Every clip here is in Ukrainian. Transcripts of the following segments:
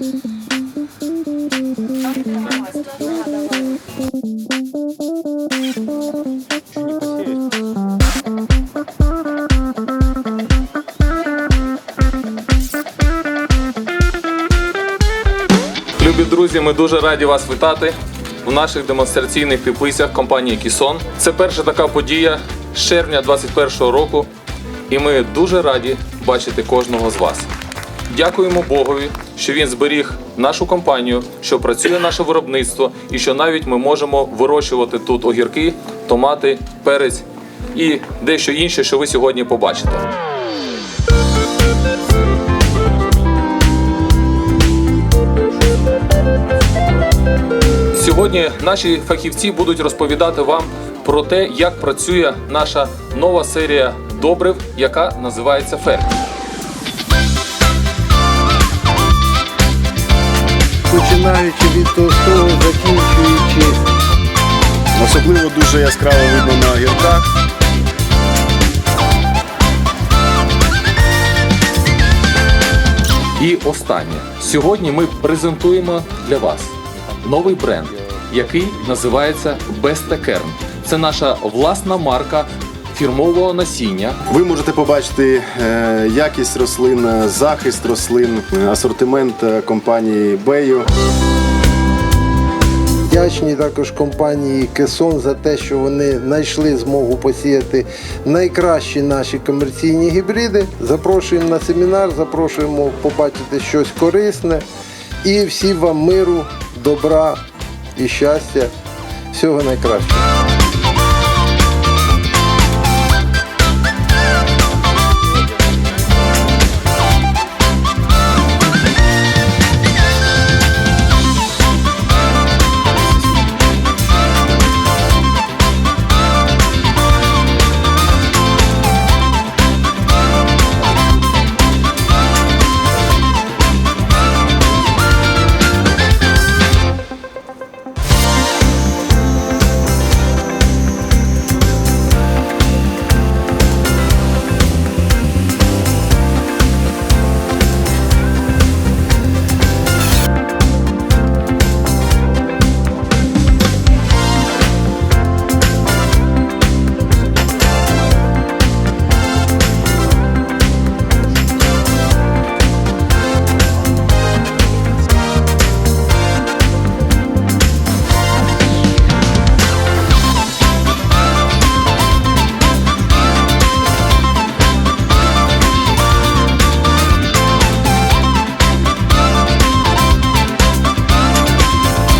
Любі друзі, ми дуже раді вас вітати в наших демонстраційних теплицях компанії Кісон. Це перша така подія з червня 2021 року, і ми дуже раді бачити кожного з вас. Дякуємо Богові, що він зберіг нашу компанію, що працює наше виробництво, і що навіть ми можемо вирощувати тут огірки, томати, перець і дещо інше, що ви сьогодні побачите. Сьогодні наші фахівці будуть розповідати вам про те, як працює наша нова серія добрив, яка називається Ферм. Починаючи від товстого, закінчуючи Особливо дуже яскраво видно на огірках. І останнє. Сьогодні ми презентуємо для вас новий бренд, який називається Bestekern. Це наша власна марка фірмового насіння. Ви можете побачити е, якість рослин, е, захист рослин, е, асортимент компанії Бею. вдячні також компанії Кесон за те, що вони знайшли змогу посіяти найкращі наші комерційні гібриди. Запрошуємо на семінар, запрошуємо побачити щось корисне. І всім вам миру, добра і щастя. Всього найкращого.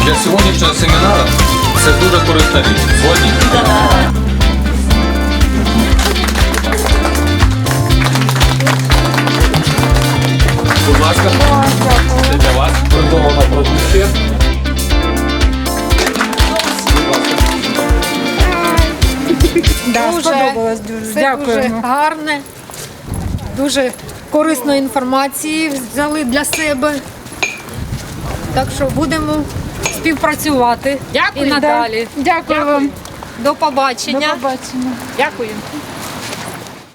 Для сьогоднішнього семінару це дуже корисна річ. Згодні? Будь ласка, це для вас. Придумана продукція. Дуже. Дякуємо. дуже гарне, дуже корисної інформації взяли для себе. Так що будемо співпрацювати і надалі. Дякую вам. До побачення. До побачення. Дякую.